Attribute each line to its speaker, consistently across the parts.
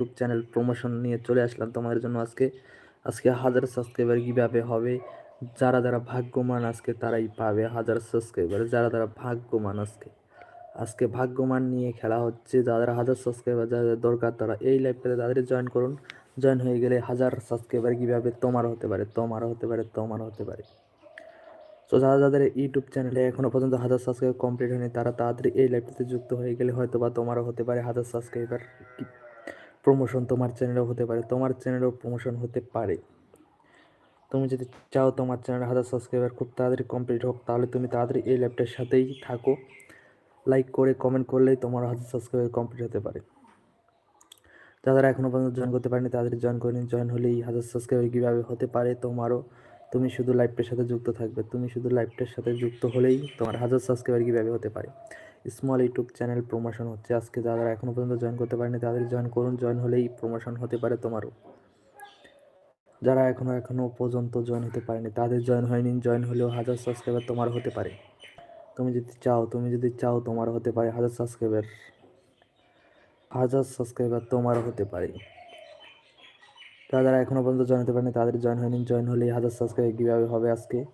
Speaker 1: YouTube channel promotion নিয়ে চলে আসলাম তোমাদের জন্য আজকে। আজকে হাজার সাবস্ক্রাইবার কীভাবে হবে? যারা যারা ভাগ্যমান আজকে তারাই পাবে হাজার সাবস্ক্রাইবার যারা যারা ভাগ্যমান আজকে। আজকে ভাগ্যমান নিয়ে খেলা হচ্ছে যাদের হাজার সাবস্ক্রাইবার যাদের দরকার তারা এই লাইভটাতে তাদের জয়েন করুন। জয়েন হয়ে গেলে হাজার সাবস্ক্রাইবার কীভাবে তোমারও হতে পারে, তোমারও হতে পারে, তোমারও হতে পারে। তো যারা যাদের ইউটিউব চ্যানেলে এখনও পর্যন্ত হাজার সাবস্ক্রাইবার কমপ্লিট হয়নি, তারা তাড়াতাড়ি এই লাইভটাতে যুক্ত হয়ে গেলে হয়তো বা তোমারও হতে পারে হাজার সাবস্ক্রাইবার প্রমোশন তোমার চ্যানেলেও হতে পারে, তোমার চ্যানেলেও প্রমোশন হতে পারে। তুমি যদি চাও তোমার চ্যানেলে হাজার সাবস্ক্রাইবার খুব তাড়াতাড়ি কমপ্লিট হোক, তাহলে তুমি তাড়াতাড়ি এই ল্যাপটার সাথেই থাকো। লাইক করে কমেন্ট করলেই তোমার হাজার সাবস্ক্রাইবার কমপ্লিট হতে পারে। যারা এখনও পর্যন্ত জয়েন করতে পারেনি তাদের জয়েন করে নিন। জয়েন হলেই হাজার সাবস্ক্রাইবার কীভাবে হতে পারে তোমারও। তুমি শুধু লাইভটার সাথে যুক্ত থাকবে, তুমি শুধু লাইভটার সাথে যুক্ত হলেই তোমার হাজার সাবস্ক্রাইবার কীভাবে হতে পারে। স্মল ইউটিউব চ্যানেল প্রমোশন হচ্ছে। আজকে যারা এখনও পর্যন্ত জয়েন করতে পারেনি, তাদের জয়েন করুন। জয়েন হলেই প্রমোশন হতে পারে তোমারও। যারা এখনও এখনও পর্যন্ত জয়েন হতে পারেনি, তাদের জয়েন হয়নি। জয়েন হলেও হাজার সাবস্ক্রাইবার তোমার হতে পারে। তুমি যদি চাও, তুমি যদি চাও তোমার হতে পারে হাজার সাবস্ক্রাইবার হাজার সাবস্ক্রাইবার তোমার হতে পারে। যারা এখনও পর্যন্ত জয়েন হতে পারেনি, তাদের জয়েন হয়নি। জয়েন হলেই হাজার সাবস্ক্রাইবার কীভাবে হবে আজকে?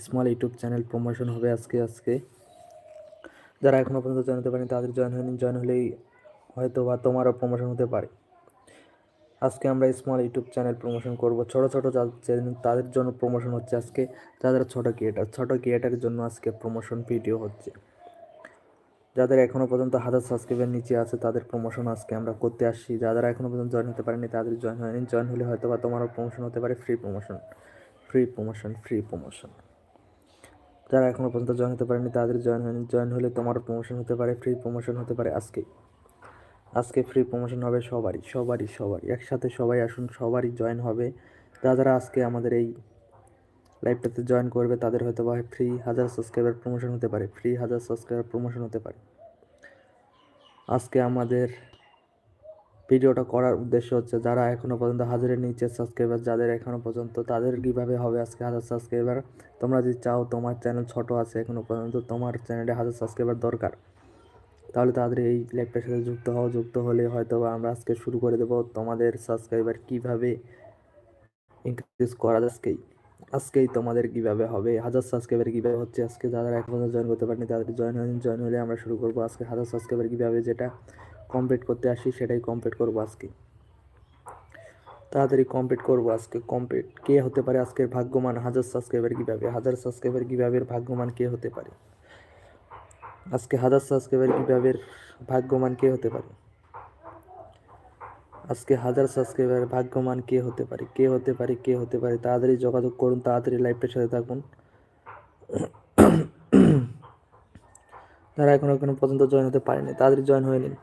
Speaker 1: স্মল ইউটিউব চ্যানেল প্রমোশন হবে আজকে আজকে। যারা এখনও পর্যন্ত জয়েন হতে পারেনি, তাদের জয়েন হয়নি। জয়েন হলেই হয়তো বা তোমারও প্রমোশন হতে পারে। আজকে আমরা স্মল ইউটিউব চ্যানেল প্রমোশন করব। ছোট ছোট তাদের জন্য প্রমোশন হচ্ছে আজকে। যাদের ছোট ক্রিয়েটার ছোট ক্রিয়েটারের জন্য আজকে প্রমোশন ভিডিও হচ্ছে। যাদের এখনও পর্যন্ত হাজার সাবস্ক্রাইবার নিচে আছে, তাদের প্রমোশন আজকে আমরা করতে আসছি। যারা এখনও পর্যন্ত জয়েন হতে পারেনি, তাদের জয়েন হয়নি। জয়েন হলে হয়তো বা তোমারও প্রমোশন হতে পারে। Free promotion free promotion free promotion যারা এখনও পর্যন্ত জয়েন হতে পারেনি, তাদের জয়েন হয়নি। জয়েন হলে তোমারও প্রমোশন হতে পারে ফ্রি প্রমোশন হতে পারে আজকে। আজকে ফ্রি প্রমোশন হবে সবারই সবারই সবারই। একসাথে সবাই আসুন, সবারই জয়েন হবে। যারা আজকে আমাদের এই লাইভটাতে জয়েন করবে, তাদের হয়তো বা ফ্রি হাজার সাবস্ক্রাইবার প্রমোশন হতে পারে ফ্রি হাজার সাবস্ক্রাইবার প্রমোশন হতে পারে। আজকে আমাদের ভিডিওটা করার উদ্দেশ্য হচ্ছে যারা এখনও পর্যন্ত হাজারের নিচে সাবস্ক্রাইবার যাদের এখনও পর্যন্ত, তাদের কীভাবে হবে আজকে হাজার সাবস্ক্রাইবার তোমরা যদি চাও তোমার চ্যানেল ছোট আছে এখনও পর্যন্ত তোমার চ্যানেলে হাজার সাবস্ক্রাইবার দরকার, তাহলে তাদের এই লাইভটার সাথে যুক্ত হও। যুক্ত হলে হয়তো আমরা আজকে শুরু করে দেবো তোমাদের সাবস্ক্রাইবার কীভাবে ইনক্রিজ করা আজকেই। আজকেই তোমাদের কীভাবে হবে, হাজার সাবস্ক্রাইবার কীভাবে হচ্ছে? আজকে যারা এখন জয়েন করতে পারেনি, তাদের জয়েন হয়নি জয়েন হলে আমরা শুরু করব আজকে হাজার সাবস্ক্রাইবার কীভাবে যেটা কমপ্লিট করতে আসি, সেটাই কমপ্লিট করব আজকে। তাড়াতাড়ি কমপ্লিট করব আজকে কমপ্লিট কে হতে পারে আজকের ভাগ্যমান হাজার সাবস্ক্রাইবার কীভাবে, হাজার সাবস্ক্রাইবার কীভাবে ভাগ্যমান কে হতে পারে? আজকে হাজার সাবস্ক্রাইবার কীভাবে ভাগ্যমান কে হতে পারে? আজকে হাজার সাবস্ক্রাইবার ভাগ্যমান কে হতে পারে, কে হতে পারে, কে হতে পারে, তাড়াতাড়ি যোগাযোগ করুন, তাড়াতাড়ি লাইভটার সাথে থাকুন। তারা এখনও এখনও পর্যন্ত জয়েন হতে পারেনি, তাড়াতাড়ি জয়েন হয়ে নিন।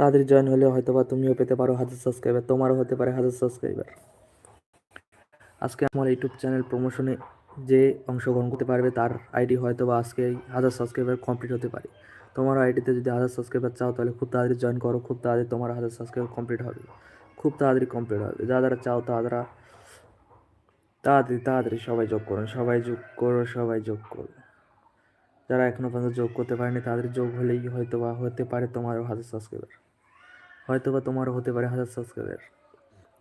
Speaker 1: তাড়াতাড়ি জয়েন হলে হয়তো বা তুমিও পেতে পারো হাজার সাবস্ক্রাইবার তোমারও হতে পারে হাজার সাবস্ক্রাইবার আজকে আমার ইউটিউব চ্যানেল প্রমোশনে যে অংশগ্রহণ করতে পারবে, তার আইডি হয়তো বা আজকে হাজার সাবস্ক্রাইবার কমপ্লিট হতে পারে। তোমার আইডিতে যদি হাজার সাবস্ক্রাইবার চাও, তাহলে খুব তাড়াতাড়ি জয়েন করো, খুব তাড়াতাড়ি তোমার হাজার সাবস্ক্রাইবার কমপ্লিট হবে। খুব তাড়াতাড়ি কমপ্লিট হবে। যারা যারা চাও তা তারা তাড়াতাড়ি তাড়াতাড়ি সবাই যোগ করুন সবাই যোগ করো, সবাই যোগ করো। যারা এখনও পর্যন্ত যোগ করতে পারেনি, তাদের যোগ হলেই হয়তো বা হতে পারে তোমারও হাজার সাবস্ক্রাইবার হয়তো বা তোমারও হতে পারে হাজার সাবস্ক্রাইবার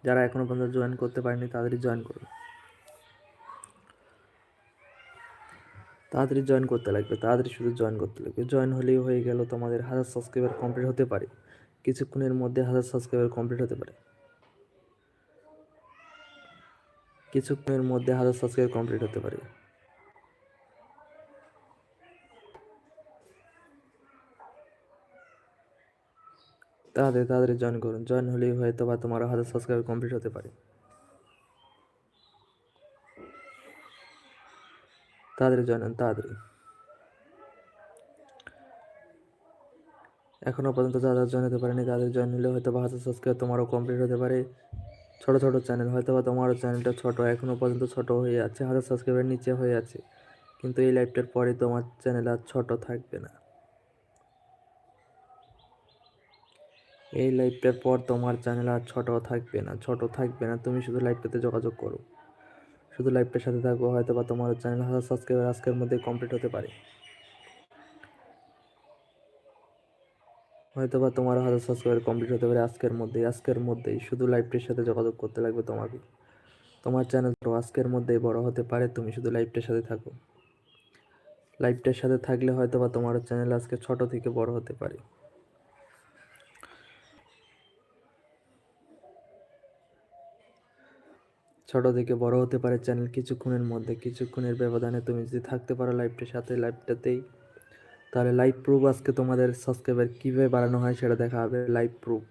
Speaker 1: যারা এখনও পর্যন্ত জয়েন করতে পারেনি তাদেরই জয়েন করুন তাড়াতাড়ি জয়েন করতে লাগবে, তাড়াতাড়ি শুধু জয়েন করতে লাগবে। জয়েন হলেই হয়ে গেল তোমাদের হাজার সাবস্ক্রাইবার কমপ্লিট হতে পারে। কিছুক্ষণের মধ্যে হাজার সাবস্ক্রাইবার কমপ্লিট হতে পারে। কিছুক্ষণের মধ্যে হাজার সাবস্ক্রাইবার কমপ্লিট হতে পারে। তাড়াতাড়ি তাড়াতাড়ি জয়েন করুন। জয়েন হলেই হয়তো বা তোমার হাজার সাবস্ক্রাইবার কমপ্লিট হতে পারে। তাড়াতাড়ি জয়েন হন তাড়াতাড়ি এখনও পর্যন্ত যারা জয়েন হতে পারেনি, তাদের জয়েন হলে হয়তো বা হাজার সাবস্ক্রাইব তোমারও কমপ্লিট হতে পারে। ছোটো ছোটো চ্যানেল হয়তো বা তোমারও চ্যানেলটা ছোটো, এখনও পর্যন্ত ছোট হয়ে আছে, হাজার সাবস্ক্রাইবার নিচে হয়ে আছে। কিন্তু এই লাইভটার পরে তোমার চ্যানেল আর ছোট থাকবে না। এই লাইভটার পর তোমার চ্যানেল আর ছোট থাকবে না, ছোট থাকবে না। তুমি শুধু লাইভটাতে যোগাযোগ করো। শুধু লাইভটার সাথে থাকব হয়তো বা তোমার চ্যানেল হাজার সাবস্ক্রাইবার আজকের মধ্যে কমপ্লিট হতে পারে। হয়তো বা তোমার হাজার সাবস্ক্রাইবার কমপ্লিট হতে পারে আজকের মধ্যেই আজকের মধ্যেই। শুধু লাইভটির সাথে যোগাযোগ করতে লাগবে তোমাকে। তোমার চ্যানেল তো আজকের মধ্যেই বড় হতে পারে, তুমি শুধু লাইভটার সাথে থাকো। লাইভটার সাথে থাকলে হয়তো বা তোমার চ্যানেল আজকে ছোট থেকে বড় হতে পারে। ছোট থেকে বড় হতে পারে চ্যানেল কিছুক্ষণের মধ্যে। কিছুক্ষণের ব্যবধানে তুমি যদি থাকতে পারো লাইভটার সাথে, লাইভটাতেই, তাহলে লাইভ প্রুফ আজকে তোমাদের সাবস্ক্রাইবার কীভাবে বাড়ানো হয় সেটা দেখা হবে। Live proof.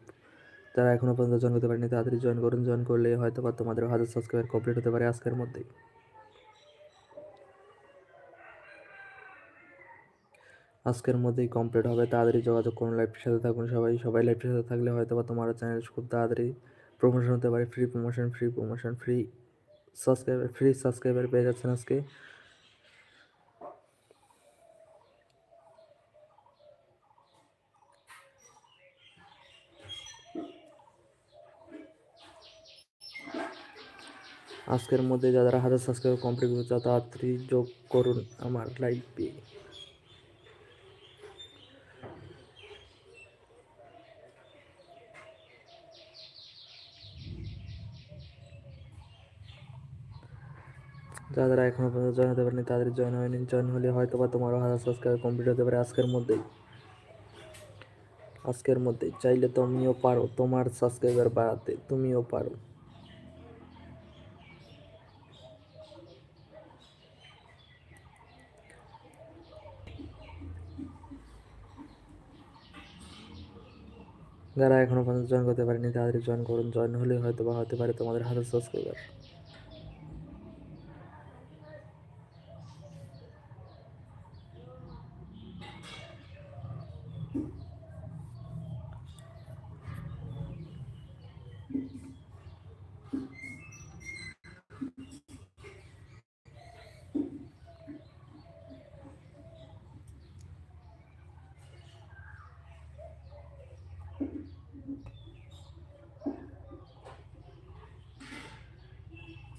Speaker 1: যারা এখনও পর্যন্ত জয়েন করতে পারেনি, তাড়াতাড়ি জয়েন করুন। জয়েন করলে হয়তো বা তোমাদের হাজার সাবস্ক্রাইবার কমপ্লিট হতে পারে আজকের মধ্যেই আজকের মধ্যেই কমপ্লিট হবে। তাড়াতাড়ি যোগাযোগ করুন লাইভটির সাথে থাকুন সবাই। সবাই লাইভটির সাথে থাকলে হয়তো বা তোমার চ্যানেল খুব তাড়াতাড়ি প্রমোশন হতে পারে free promotion free promotion free subscriber free subscriber পেয়ে যাচ্ছেন আজকে। আজকের মধ্যে যারা হাজার সাবস্ক্রাইবার কমপ্লিট করছে, তাড়াতাড়ি যোগ করুন আমার লাইভে যারা যারা এখনও পর্যন্ত জয়েন হতে পারেনি, তাদের জয়েন হয়নি। জয়েন হলে হয়তো বা তোমারও হাজার সাবস্ক্রাইবার কমপ্লিট হতে পারে আজকের মধ্যেই। আজকের মধ্যেই। চাইলে তুমিও পারো, তোমার সাবস্ক্রাইবার বাড়াতে। তুমিও পারো। যারা এখনও পর্যন্ত জয়েন করতে পারেনি, তাদের জয়েন করুন। জয়েন হলে হয়তো বা হতে পারে তোমাদের হাজার সাবস্ক্রাইবার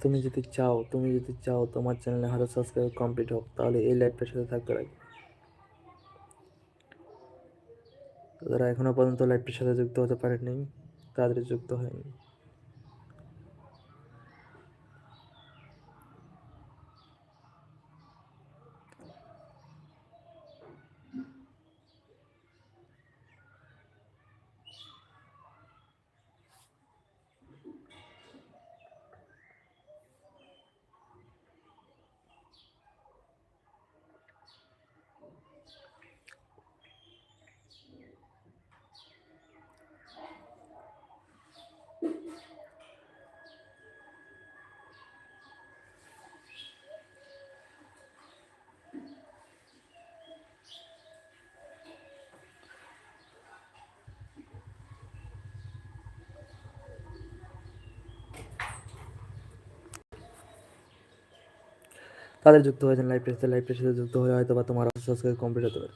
Speaker 1: তুমি যদি চাও, তুমি যদি চাও তোমার চ্যানেলে হাজার সাবস্ক্রাইবার কমপ্লিট হোক, তাহলে এই লাইভটার সাথে থাকতে লাগে যারা এখনও পর্যন্ত লাইভটির সাথে যুক্ত হতে পারেনি তাদের যুক্ত হয়নি। তাদের যুক্ত হয়েছেন লাইভটির সাথে লাইভটির সাথে যুক্ত হলে হয়তো বা তোমার সাবস্ক্রাইব কমপ্লিট হতে পারে।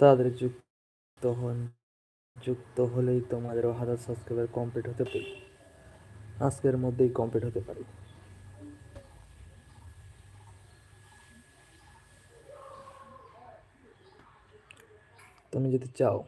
Speaker 1: তাদের যুক্ত হন, যুক্ত হলেই তোমাদের হাজার সাবস্ক্রাইবার কমপ্লিট হতে পারে। আজকের মধ্যেই কমপ্লিট হতে পারে। তুমি যদি চাও।